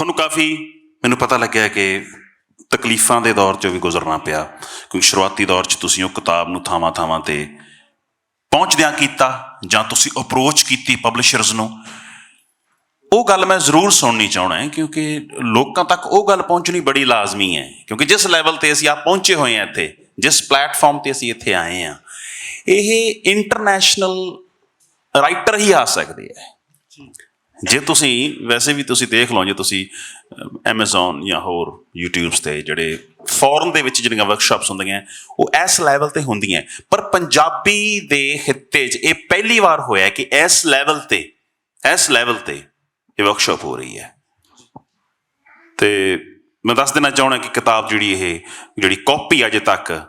ਤੁਹਾਨੂੰ ਕਾਫੀ ਮੈਨੂੰ ਪਤਾ ਲੱਗਿਆ ਕਿ ਤਕਲੀਫਾਂ ਦੇ ਦੌਰ 'ਚੋਂ ਵੀ ਗੁਜ਼ਰਨਾ ਪਿਆ ਕਿਉਂਕਿ ਸ਼ੁਰੂਆਤੀ ਦੌਰ 'ਚ ਤੁਸੀਂ ਉਹ ਕਿਤਾਬ ਨੂੰ ਥਾਵਾਂ-ਥਾਵਾਂ ਤੇ ਪਹੁੰਚਦਿਆਂ ਕੀਤਾ ਜਾਂ ਤੁਸੀਂ ਅਪਰੋਚ ਕੀਤੀ ਪਬਲਿਸ਼ਰਸ ਨੂੰ? ਉਹ ਗੱਲ ਮੈਂ ਜ਼ਰੂਰ ਸੁਣਨੀ ਚਾਹਣਾ ਹੈ, ਕਿਉਂਕਿ ਲੋਕਾਂ ਤੱਕ ਉਹ ਗੱਲ ਪਹੁੰਚਣੀ ਬੜੀ ਲਾਜ਼ਮੀ ਹੈ, ਕਿਉਂਕਿ ਜਿਸ ਲੈਵਲ ਤੇ ਅਸੀਂ ਆ ਪਹੁੰਚੇ ਹੋਏ ਹਾਂ ਇੱਥੇ, ਜਿਸ ਪਲੇਟਫਾਰਮ ਤੇ ਅਸੀਂ ਇੱਥੇ ਆਏ ਹਾਂ, ਇਹ ਇੰਟਰਨੈਸ਼ਨਲ ਰਾਈਟਰ ਹੀ ਆ ਸਕਦੇ ਹੈ। ਜੇ ਤੁਸੀਂ, ਵੈਸੇ ਵੀ ਤੁਸੀਂ ਦੇਖ ਲਓ, ਜੇ ਤੁਸੀਂ Amazon ਜਾਂ ਹੋਰ YouTube's ਤੇ ਜਿਹੜੇ ਫੋਰਨ ਦੇ ਵਿੱਚ ਜਿਹੜੀਆਂ ਵਰਕਸ਼ਾਪਸ ਹੁੰਦੀਆਂ, ਉਹ ਇਸ ਲੈਵਲ ਤੇ ਹੁੰਦੀਆਂ। ਪਰ ਪੰਜਾਬੀ ਦੇ ਹਿੱਤੇ 'ਚ ਇਹ ਪਹਿਲੀ ਵਾਰ ਹੋਇਆ ਕਿ ਇਸ ਲੈਵਲ ਤੇ, ਇਸ ਲੈਵਲ ਤੇ ਇਹ ਵਰਕਸ਼ਾਪ ਹੋ ਰਹੀ ਹੈ। ਤੇ ਮੈਂ ਦੱਸ ਦੇਣਾ ਚਾਹਣਾ ਕਿ ਕਿਤਾਬ ਜਿਹੜੀ ਇਹ, ਜਿਹੜੀ ਕਾਪੀ ਅਜੇ ਤੱਕ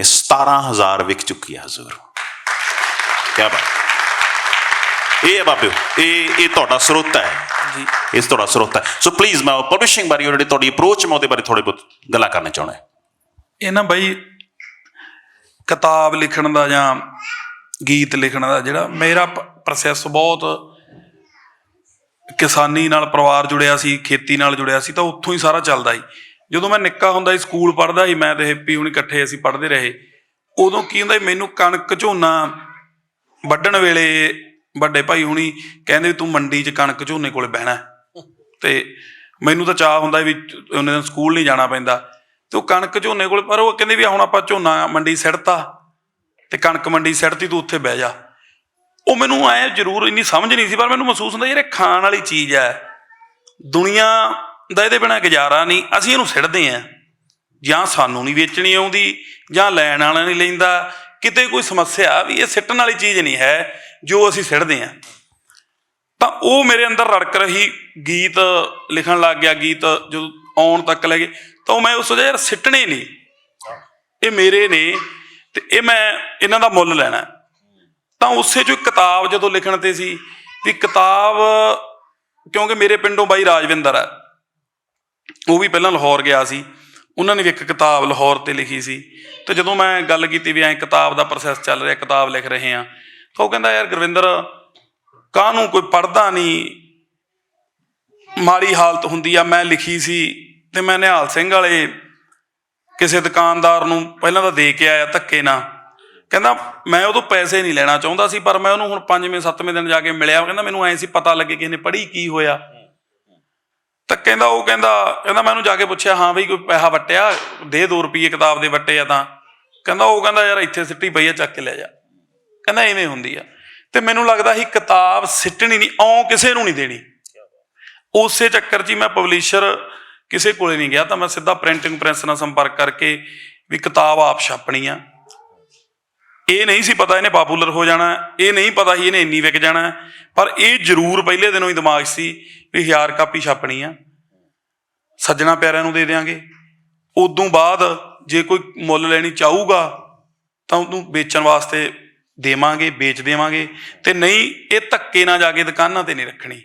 ਇਹ 17000 ਵਿਕ ਚੁੱਕੀ ਹੈ, ਹਜ਼ੂਰ। ਕੀ ਬਾਤ। ਇਹ ਹੈ ਬਾਬਿਓ ਇਹ ਇਹ ਤੁਹਾਡਾ ਸਰੋਤ ਹੈ। ਜੀ। ਇਸ ਤੁਹਾਡਾ ਸਰੋਤ ਹੈ। ਸੋ ਪਲੀਜ਼ ਮੈਂ ਪਬਲਿਸ਼ਿੰਗ ਬਾਰੇ ਜਿਹੜੀ ਤੁਹਾਡੀ ਅਪਰੋਚ ਮੈਂ ਉਹਦੇ ਬਾਰੇ ਥੋੜੇ ਬਹੁਤ ਗੱਲਾਂ ਕਰਨਾ ਚਾਹੁੰਦਾ ਇਹ ਨਾ ਬਈ ਕਿਤਾਬ ਲਿਖਣ ਦਾ ਜਾਂ ਗੀਤ ਲਿਖਣ ਦਾ ਜਿਹੜਾ ਮੇਰਾ ਪ੍ਰੋਸੈਸ ਬਹੁਤ ਕਿਸਾਨੀ ਨਾਲ ਪਰਿਵਾਰ ਜੁੜਿਆ ਸੀ ਖੇਤੀ ਨਾਲ ਜੁੜਿਆ ਸੀ ਤਾਂ ਉੱਥੋਂ ਹੀ ਸਾਰਾ ਚੱਲਦਾ ਸੀ। ਜਦੋਂ ਮੈਂ ਨਿੱਕਾ ਹੁੰਦਾ ਸੀ ਸਕੂਲ ਪੜ੍ਹਦਾ ਸੀ ਮੈਂ ਤੇ ਹੈਪੀ ਹੁਣ ਇਕੱਠੇ ਅਸੀਂ ਪੜ੍ਹਦੇ ਰਹੇ। ਉਦੋਂ ਕੀ ਹੁੰਦਾ ਸੀ ਮੈਨੂੰ ਕਣਕ ਝੋਨਾ ਵੱਢਣ ਵੇਲੇ ਵੱਡੇ ਭਾਈ ਹੁਣੀ ਕਹਿੰਦੇ ਵੀ ਤੂੰ ਮੰਡੀ 'ਚ ਕਣਕ ਝੋਨੇ ਕੋਲੇ ਬਹਿਣਾ। ਹੈ। ਤੇ ਮੈਨੂੰ ਤਾਂ ਚਾਹ ਹੁੰਦਾ ਵੀ ਉਹਨੇ ਦਿਨ ਸਕੂਲ ਨਹੀਂ ਜਾਣਾ ਪੈਂਦਾ। ਤੇ ਉਹ ਕਣਕ ਝੋਨੇ ਕੋਲ, ਪਰ ਉਹ ਕਹਿੰਦੇ ਵੀ ਹੁਣ ਆਪਾਂ ਝੋਨਾ ਮੰਡੀ ਸਿੱਟਤਾ ਤੇ ਕਣਕ ਮੰਡੀ ਸਿੱਟਤੀ ਤੂੰ ਉੱਥੇ ਬਹਿ ਜਾ। ਉਹ ਮੈਨੂੰ ਐ ਜ਼ਰੂਰ ਇੰਨੀ ਸਮਝ ਨਹੀਂ ਸੀ, ਪਰ ਮੈਨੂੰ ਮਹਿਸੂਸ ਹੁੰਦਾ ਯਾਰ ਇਹ ਖਾਣ ਵਾਲੀ ਚੀਜ਼ ਹੈ। ਦੁਨੀਆ ਦਾ ਇਹਦੇ ਬਿਨਾ ਗੁਜ਼ਾਰਾ ਨਹੀਂ, ਅਸੀਂ ਇਹਨੂੰ ਸਿੱਟਦੇ ਆਂ। ਜਾਂ ਸਾਨੂੰ ਨਹੀਂ ਵੇਚਣੀ ਆਉਂਦੀ, ਜਾਂ ਲੈਣ ਵਾਲਾ ਨਹੀਂ ਲੈਂਦਾ। ਕਿਤੇ ਕੋਈ ਸਮੱਸਿਆ ਵੀ ਇਹ ਸਿੱਟਣ ਵਾਲੀ ਚੀਜ਼ ਨਹੀਂ ਹੈ। ਜੋ ਅਸੀਂ ਸਿੱਟਦੇ ਆਂ ਤਾਂ ਉਹ ਮੇਰੇ ਅੰਦਰ ਰੜਕ ਰਹੀ ਗੀਤ ਲਿਖਣ ਲੱਗ ਗਿਆ, ਗੀਤ ਜਦੋਂ ਆਉਣ ਤੱਕ ਲੈ ਗਏ। ਤਾਂ ਉਹ ਮੈਂ ਉਸ ਸੋਚਿਆ ਯਾਰ ਸਿੱਟਣੇ ਨਹੀਂ। ਇਹ ਮੇਰੇ ਨੇ ਤੇ ਇਹ ਮੈਂ ਇਹਨਾਂ ਦਾ ਮੁੱਲ ਲੈਣਾ। ਤਾਂ ਉਸੇ ਚੋਂ ਕਿਤਾਬ ਜਦੋਂ ਲਿਖਣ ਤੇ ਸੀ, ਵੀ ਕਿਤਾਬ, ਕਿਉਂਕਿ ਮੇਰੇ ਪਿੰਡੋਂ ਬਾਈ ਰਾਜਵਿੰਦਰ ਹੈ। ਉਹ ਵੀ ਪਹਿਲਾਂ ਲਾਹੌਰ ਗਿਆ ਸੀ। ਉਹਨਾਂ ਨੇ ਵੀ ਇੱਕ ਕਿਤਾਬ ਲਾਹੌਰ ਤੇ ਲਿਖੀ ਸੀ। ਤੇ ਜਦੋਂ ਮੈਂ ਗੱਲ ਕੀਤੀ ਵੀ ਐਂ ਕਿਤਾਬ ਦਾ ਪ੍ਰੋਸੈਸ ਚੱਲ ਰਿਹਾ, ਕਿਤਾਬ ਲਿਖ ਰਹੇ ਆ ਤਾਂ ਉਹ ਕਹਿੰਦਾ, ਯਾਰ ਗੁਰਵਿੰਦਰ, ਕਾਹਨੂੰ ਕੋਈ ਪੜਦਾ ਨਹੀਂ ਮਾੜੀ ਹਾਲਤ ਹੁੰਦੀ ਆ, ਮੈਂ ਲਿਖੀ ਸੀ ਤੇ ਮੈਂ ਨਿਹਾਲ ਸਿੰਘ ਵਾਲੇ ਕਿਸੇ ਦੁਕਾਨਦਾਰ ਨੂੰ ਪਹਿਲਾਂ ਤਾਂ ਦੇ ਕੇ ਆਇਆ ਧੱਕੇ ਨਾਲ। ਕਹਿੰਦਾ, ਮੈਂ ਉਹ ਤੋਂ ਪੈਸੇ ਨਹੀਂ ਲੈਣਾ ਚਾਹੁੰਦਾ ਸੀ, ਪਰ ਮੈਂ ਉਹਨੂੰ ਹੁਣ 5ਵੇਂ 7ਵੇਂ ਦਿਨ ਜਾ ਕੇ ਮਿਲਿਆ। ਕਹਿੰਦਾ, ਮੈਨੂੰ ਐਂ ਸੀ ਪਤਾ ਲੱਗੇ ਕਿ ਇਹਨੇ ਪੜ੍ਹੀ ਕੀ ਹੋਇਆ। ਤਾਂ ਕਹਿੰਦਾ, ਉਹ ਕਹਿੰਦਾ ਕਹਿੰਦਾ, ਮੈਂ ਉਹਨੂੰ ਜਾ ਕੇ ਪੁੱਛਿਆ, ਹਾਂ ਬਈ, ਕੋਈ ਪੈਸਾ ਵਟਿਆ? ਦੇ 2 ਰੁਪਏ ਕਿਤਾਬ ਦੇ ਵਟੇ ਆ ਤਾਂ। ਕਹਿੰਦਾ, ਉਹ ਕਹਿੰਦਾ, ਯਾਰ ਇੱਥੇ ਸਿੱਟੀ ਪਈ ਆ, ਚੱਕ ਕੇ ਲੈ ਜਾ। ਕਹਿੰਦਾ ਐਵੇਂ ਹੁੰਦੀ ਆ। ਤੇ ਮੈਨੂੰ ਲੱਗਦਾ ਸੀ ਕਿਤਾਬ ਸਿੱਟਣੀ ਨਹੀਂ ਔ ਕਿਸੇ ਨੂੰ ਨਹੀਂ ਦੇਣੀ। ਉਸੇ ਚੱਕਰ 'ਚ ਹੀ ਮੈਂ ਪਬਲਿਸ਼ਰ ਕਿਸੇ ਕੋਲੇ ਨਹੀਂ ਗਿਆ ਤਾਂ ਮੈਂ ਸਿੱਧਾ ਪ੍ਰਿੰਟਿੰਗ ਪ੍ਰੈਸ ਨਾਲ ਸੰਪਰਕ ਕਰਕੇ ਵੀ ਕਿਤਾਬ ਆਪ ਛਾਪਣੀ ਆ। ਇਹ ਨਹੀਂ ਸੀ ਪਤਾ ਇਹਨੇ ਪਪੂਲਰ ਹੋ ਜਾਣਾ, ਇਹ ਨਹੀਂ ਪਤਾ ਸੀ ਇਹਨੇ ਇੰਨੀ ਵਿਕ ਜਾਣਾ, ਪਰ ਇਹ ਜ਼ਰੂਰ ਪਹਿਲੇ ਦਿਨੋਂ ਹੀ ਦਿਮਾਗ ਸੀ ਵੀ ਹਜ਼ਾਰ ਕਾਪੀ ਛਾਪਣੀ ਆ। ਸੱਜਣਾ ਪਿਆਰਿਆਂ ਨੂੰ ਦੇ ਦੇਾਂਗੇ ਉਦੋਂ ਬਾਅਦ ਜੇ ਕੋਈ ਮੁੱਲ ਲੈਣੀ ਚਾਹੂਗਾ ਤਾਂ ਉਹਨੂੰ ਵੇਚਣ ਵਾਸਤੇ ਦੇਵਾਂਗੇ, ਵੇਚ ਦੇਵਾਂਗੇ। ਤੇ ਨਹੀਂ, ਇਹ ਧੱਕੇ ਨਾ ਜਾ ਕੇ ਦੁਕਾਨਾਂ ਤੇ ਨਹੀਂ ਰੱਖਣੀ।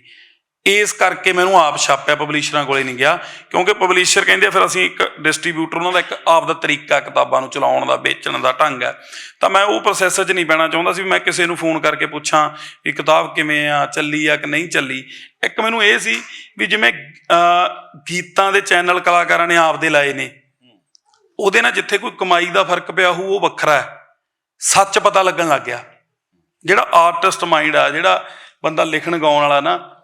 ਇਸ ਕਰਕੇ ਮੈਨੂੰ ਆਪ ਛਾਪਿਆ, ਪਬਲਿਸ਼ਰਾਂ ਕੋਲੇ ਨਹੀਂ ਗਿਆ। ਕਿਉਂਕਿ ਪਬਲਿਸ਼ਰ ਕਹਿੰਦੇ ਫਿਰ ਅਸੀਂ ਇੱਕ ਡਿਸਟ੍ਰੀਬਿਊਟਰ ਉਹਨਾਂ ਦਾ ਇੱਕ ਆਪ ਦਾ ਤਰੀਕਾ ਕਿਤਾਬਾਂ ਨੂੰ ਚਲਾਉਣ ਦਾ, ਵੇਚਣ ਦਾ ਢੰਗ ਹੈ। ਤਾਂ ਮੈਂ ਉਹ ਪ੍ਰੋਸੈਸ 'ਚ ਨਹੀਂ ਪੈਣਾ ਚਾਹੁੰਦਾ ਸੀ ਵੀ ਮੈਂ ਕਿਸੇ ਨੂੰ ਫੋਨ ਕਰਕੇ ਪੁੱਛਾਂ ਵੀ ਕਿਤਾਬ ਕਿਵੇਂ ਆ, ਚੱਲੀ ਆ ਕਿ ਨਹੀਂ ਚੱਲੀ। ਇੱਕ ਮੈਨੂੰ ਇਹ ਸੀ ਵੀ ਜਿਵੇਂ ਗੀਤਾਂ ਦੇ ਚੈਨਲ ਕਲਾਕਾਰਾਂ ਨੇ ਆਪਦੇ ਲਾਏ ਨੇ। ਉਹਦੇ ਨਾਲ ਜਿੱਥੇ ਕੋਈ ਕਮਾਈ ਦਾ ਫ਼ਰਕ ਪਿਆ ਹੋਊ, ਉਹ ਵੱਖਰਾ ਹੈ। ਸੱਚ ਪਤਾ ਲੱਗਣ ਲੱਗ ਗਿਆ। ਜਿਹੜਾ ਆਰਟਿਸਟ ਮਾਈਂਡ ਆ, ਜਿਹੜਾ ਬੰਦਾ ਲਿਖਣ ਗਾਉਣ ਵਾਲਾ ਨਾ,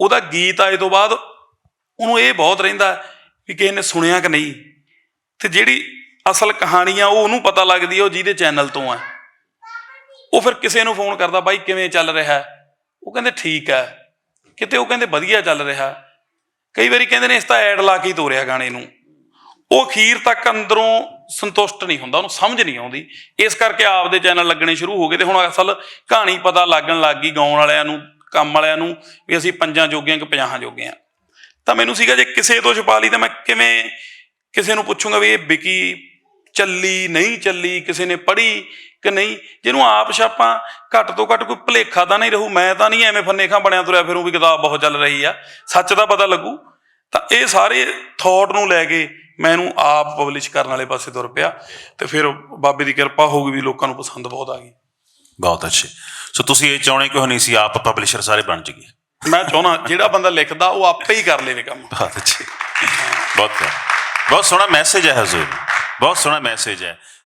ਉਹਦਾ ਗੀਤ ਆਏ ਤੋਂ ਬਾਅਦ ਉਹਨੂੰ ਇਹ ਬਹੁਤ ਰਹਿੰਦਾ ਵੀ ਕਿਸੇ ਨੇ ਸੁਣਿਆ ਕਿ ਨਹੀਂ। ਤੇ ਜਿਹੜੀ ਅਸਲ ਕਹਾਣੀ ਆ, ਉਹ ਉਹਨੂੰ ਪਤਾ ਲੱਗਦੀ ਆ, ਉਹ ਜਿਹਦੇ ਚੈਨਲ ਤੋਂ ਆ। ਉਹ ਫਿਰ ਕਿਸੇ ਨੂੰ ਫੋਨ ਕਰਦਾ, ਬਾਈ, ਕਿਵੇਂ ਚੱਲ ਰਿਹਾ? ਉਹ ਕਹਿੰਦੇ, ਠੀਕ ਹੈ ਕਿਤੇ ਉਹ ਕਹਿੰਦੇ, ਵਧੀਆ ਚੱਲ ਰਿਹਾ। ਕਈ ਵਾਰੀ ਕਹਿੰਦੇ ਨੇ, ਇਸ ਤਾਂ ਐਡ ਲਾ ਕੇ ਹੀ ਤੋਰਿਆ ਗਾਣੇ ਨੂੰ। ਉਹ ਅਖੀਰ ਤੱਕ ਅੰਦਰੋਂ ਸੰਤੁਸ਼ਟ ਨਹੀਂ ਹੁੰਦਾ, ਉਹਨੂੰ ਸਮਝ ਨਹੀਂ ਆਉਂਦੀ। ਇਸ ਕਰਕੇ ਆਪਦੇ ਚੈਨਲ ਲੱਗਣੇ ਸ਼ੁਰੂ ਹੋ ਗਏ ਤੇ ਹੁਣ ਅਸਲ ਕਹਾਣੀ ਪਤਾ ਲੱਗਣ ਲੱਗ ਗਈ ਗਾਉਣ ਵਾਲਿਆਂ ਨੂੰ, ਕੰਮ ਵਾਲਿਆਂ ਨੂੰ, ਵੀ ਅਸੀਂ ਪੰਜਾਂ ਜੋਗਿਆਂ ਕਿ 50 ਜੋਗੇ ਆ ਤਾਂ ਮੈਨੂੰ ਸੀਗਾ ਜੇ ਕਿਸੇ ਤੋਂ ਛਪਾ ਲਈ ਤਾਂ ਮੈਂ ਕਿਵੇਂ ਕਿਸੇ ਨੂੰ ਪੁੱਛੂੰਗਾ ਵੀ ਇਹ ਵਿਕੀ ਚੱਲੀ, ਨਹੀਂ ਚੱਲੀ, ਕਿਸੇ ਨੇ ਪੜ੍ਹੀ ਕਿ ਨਹੀਂ? ਜਿਹਨੂੰ ਆਪ ਛਾਪਾਂ ਘੱਟ ਤੋਂ ਘੱਟ ਕੋਈ ਭਲੇਖਾ ਤਾਂ ਨਹੀਂ ਰਹੂ, ਮੈਂ ਤਾਂ ਨਹੀਂ ਐਵੇਂ ਫੰਨੇ ਬਣਿਆ ਤੁਰਿਆ ਫਿਰੂ ਵੀ ਕਿਤਾਬ ਬਹੁਤ ਚੱਲ ਰਹੀ ਆ, ਸੱਚ ਦਾ ਪਤਾ ਲੱਗੂ। ਤਾਂ ਇਹ ਸਾਰੇ ਥਾਟ ਨੂੰ ਲੈ ਕੇ ਮੈਂ ਇਹਨੂੰ ਆਪ ਪਬਲਿਸ਼ ਕਰਨ ਵਾਲੇ ਪਾਸੇ ਤੁਰ ਪਿਆ ਤੇ ਫਿਰ ਬਾਬੇ ਦੀ ਕਿਰਪਾ ਹੋ ਗਈ ਵੀ ਲੋਕਾਂ ਨੂੰ ਪਸੰਦ ਬਹੁਤ ਆ ਗਈ। ਬਹੁਤ ਅੱਛੇ। ਸੋ ਤੁਸੀਂ ਇਹ ਚਾਹੁੰਦੇ ਕਿਉਂ ਨਹੀਂ ਸੀ ਆਪ ਪਬਲਿਸ਼ਰ ਸਾਰੇ ਬਣ ਜੀਏ ਮੈਂ ਚਾਹੁੰਦਾ ਜਿਹੜਾ ਬੰਦਾ ਲਿਖਦਾ ਉਹ ਆਪੇ ਹੀ ਕਰ ਲੇਵੇ ਕੰਮ। ਬਹੁਤ ਅੱਛੀ। ਬਹੁਤ। ਬਹੁਤ ਸੋਹਣਾ ਮੈਸੇਜ ਹੈ ਹਜ਼ੂਰ। ਬਹੁਤ ਸੋਹਣਾ ਮੈਸੇਜ ਹੈ।